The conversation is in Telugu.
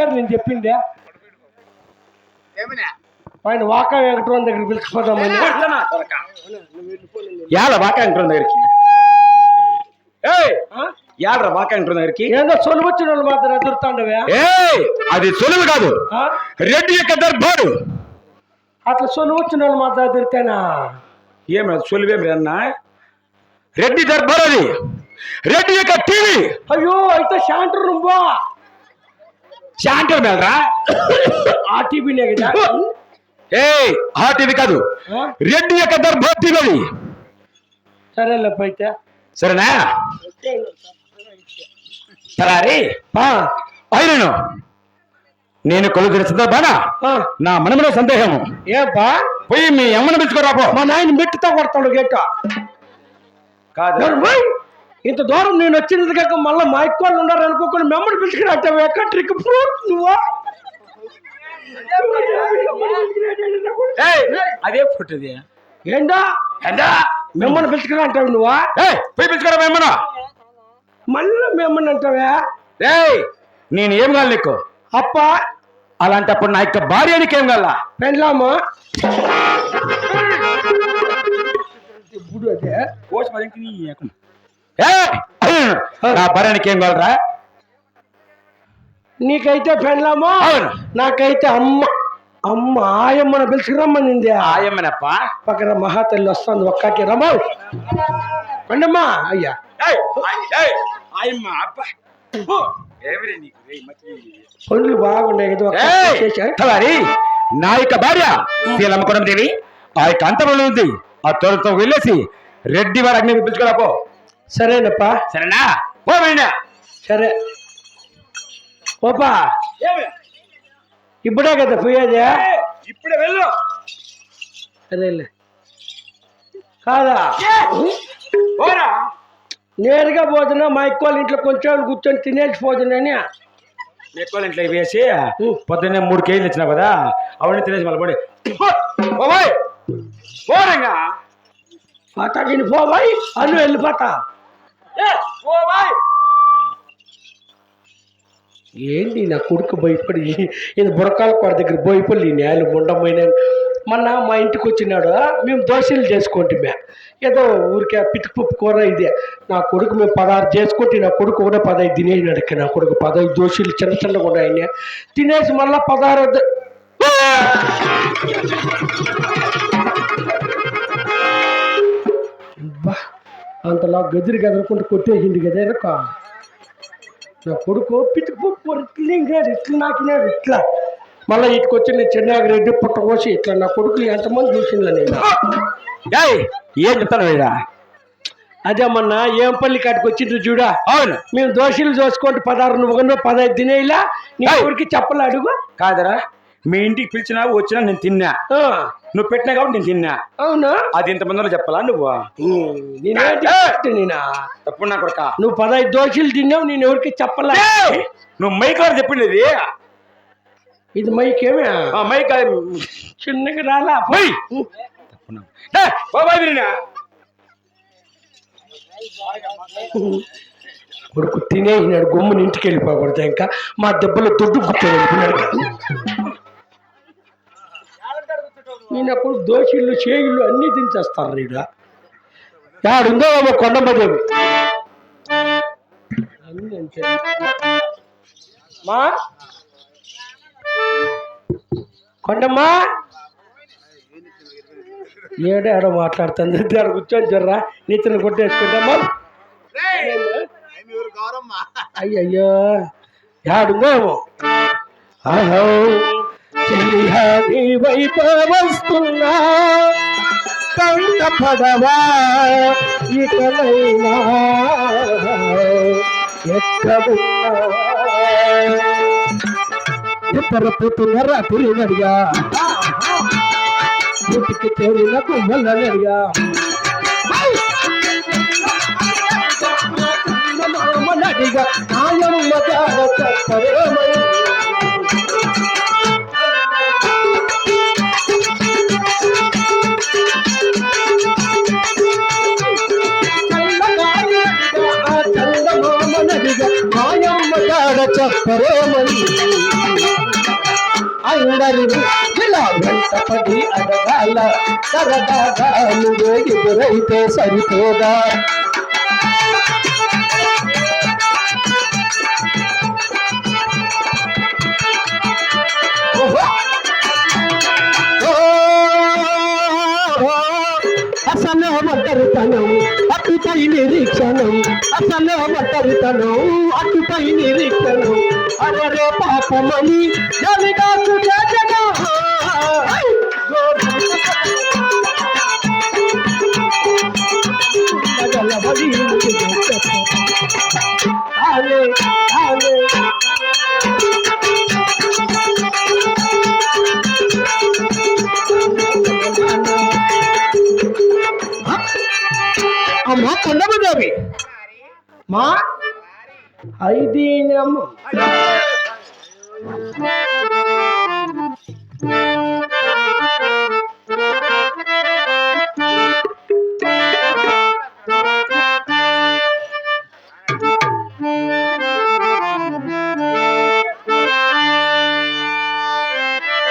ఉందే పైన వాకా వెంకటరావు దగ్గర పిలుచుకుపోదామని యాడ వాకాంకరం దగ్గరికి? ఏయ్! ఆ? యాడ్రా వాకాంకరం దగ్గరికి? ఏందో సొలువచ్చిన వాళ్ళు మాత్రం ఎదురుతాండవే. ఏయ్! అది సులువు కాదు. ఆ? రెడ్డి యొక్క దర్బారు. అట్లా సొలువచ్చిన వాళ్ళు మాత్రం ఎదురుతానా? ఏమి సులువేమి అన్న? రెడ్డి దర్బార్ అది. రెడ్డి యొక్క టీవీ. అయ్యో అయితే శాంటర్ నువ్వా? శాంటర్ మేలరా ఆ కదా. ఏయ్ ఆ టీవీ కాదు? రెడ్డి యొక్క దర్బార్ టీవీ సరేలే అయితే సరేనా? సరే అయినను. నేను కొలుగురి సందర్భాన ఆ. నా మనములో సందేహం ఏబ్బా? పోయి మీ అమ్మను పిలుచుకోరాపో. మా నాయన మెట్టుతో కొడతాడు గేట. కాదు. ఇంత దూరం నేను వచ్చినది కాక మళ్ళీ మా ఎక్కువ ఉన్నారు అనుకోకుండా మెమ్మడి పిలుచుకుని ఎక్కడ ట్రిక్ ఫ్రూట్ నువ్వా అదే పుట్టిది ఏంటా ఏంటా మిమ్మల్ని పిలుచుకుని అంటావు నువ్వా పోయి పిలుచుకోరా మీ అమ్మను మళ్ళీ మిమ్మల్ని అంటావా ఏయ్ నేను ఏం కాదు నీకు అప్ప అలాంటప్పుడు నా యొక్క భార్య నీకేం కాల పెళ్ళామా ఇప్పుడు అదే ఏయ్, నా నీకేం కావాలరా? నీకైతే పెళ్ళామా. నాకైతే అమ్మ అమ్మ ఆయమ్మను పిలుచుకురమ్మనింది ఆయమ్మనప్ప? పక్కన మహాతల్లి వస్తుంది ఒక్కకి రమ్మ. పండమ్మా అయ్యా. ఆయమ్మ అప్ప. పనులు బాగుండే నా యొక్క భార్య శీలమ్మకుడం దేవి ఆ యొక్క అంతరంలో ఉంది ఆ తోడుతో వెళ్ళేసి రెడ్డి వారి అగ్ని పిలుచుకోరా పో సరేనప్పా. సరేనా? పో వీణా. సరే. ఓపా ఇప్పుడే కదా పోయేది ఇప్పుడే వెళ్ళు. సరేలే. కాదా? పోరా. నేరుగా పోతున్నా మా ఎక్కువ ఇంట్లో కొంచెం కూర్చొని తినేసి పోతున్నాని ఎక్కువ ఇంట్లో వేసి పొద్దున్నే మూడు కేజీలు ఇచ్చినావు కదా అవన్నీ తినేసి మళ్ళీ పడి పోబాయ్. పోరంగా. పాత విని పోవాయి అన్ను వెళ్ళిపోతా. పోబాయ్ ఏంటి నా కొడుకు భయపడి? ఇది బురకాల కొర దగ్గర భయపడి నేలు ఉండమైన మొన్న మా ఇంటికి వచ్చినాడు. మేము దోశలు చేసుకుంటే ఏదో ఊరికే పితుకుపప్పు కూర ఇదే. నా కొడుకు మేము పదహారు చేసుకుంటే నా కొడుకు కూడా పదహైదు తినేసినాడు ఇక్కడ. నా కొడుకు పదహైదు దోశలు చిన్న చిన్నగా ఉన్నాయని. తినేసి మళ్ళీ పదహారు అంతలా గదిరి గదరకుండా కొట్టేసింది కదా ఎరక నా కొడుకు పితుకుపప్పు ఇట్లా ఇంకాడు ఇట్లా నాకినాడు ఇట్లా మళ్ళీ ఇటుకు వచ్చి నేను చెన్నాగ రెడ్డి పుట్ట కోసి ఇట్లా నా కొడుకు ఎంతమంది చూసిందా నేను. ఏయ్ ఏం చెప్తాను అదే మొన్న ఏం పల్లి కాటికి వచ్చింది చూడా? అవును. మేము దోషులు చూసుకుంటే పదహారు నువ్వు పదహైదు తినేలా నీ. ఊరికి చెప్పలే అడుగు. కాదరా. మీ ఇంటికి పిలిచినా వచ్చినా నేను తిన్నా. నువ్వు పెట్టినా కాబట్టి నేను తిన్నా. అవునా? అది ఇంతమందిలో చెప్పాలా నువ్వు? నేనా తప్పుడు నా కొడుక. నువ్వు పదహైదు దోషులు తిన్నావు నేను ఎవరికి చెప్పలే? నువ్వు మైక్ చెప్పింది ఇది ఇది మైకేమే? ఆ మైక్ చిన్నగా రాలా? మై! బాబాయ్ వినా కొడుకు తినేసినాడు గమ్ముని ఇంటికి వెళ్ళిపోకూడదు ఇంకా. మా దెబ్బలు దొడ్డు గుర్తున్నాడు ఈయనప్పుడు దోషులు చేయుళ్ళు అన్నీ దించేస్తారు ఈడ. యాడుందో ఏమో అంతే. మా? కొండమ్మా? ఏడే ఆడ మాట్లాడుతుంది? ఆడ కూర్చొని జర్రా నీతిని కొట్టేసుకుంటామా? అయ్యయ్యో! యాడుందేమో అహో నీ వైపు వస్తున్నా. కంట పడవా ఇకలైనా ఎక్కడున్నా? ఇద్దరు పుట్టునరా తిరిగడిగా ఇంటికి చేరిన కుమ్మలనడిగా మామనడిగా నాయమ్మ జాడ చెప్పరేమని చెప్పరేమని అందరిని ఇలా వెంటపడి అడగాల సరదాగా నువ్వే సరిపోదా? అటుపై నిరీక్షణం అసలే ఒంటరితనం అటుపై నిరీక్షణం అరరే పాపమని జవిదాసు చేతనం ఆలే అమ్మా కొండమదేవి మా? ఐదీనమ్మ.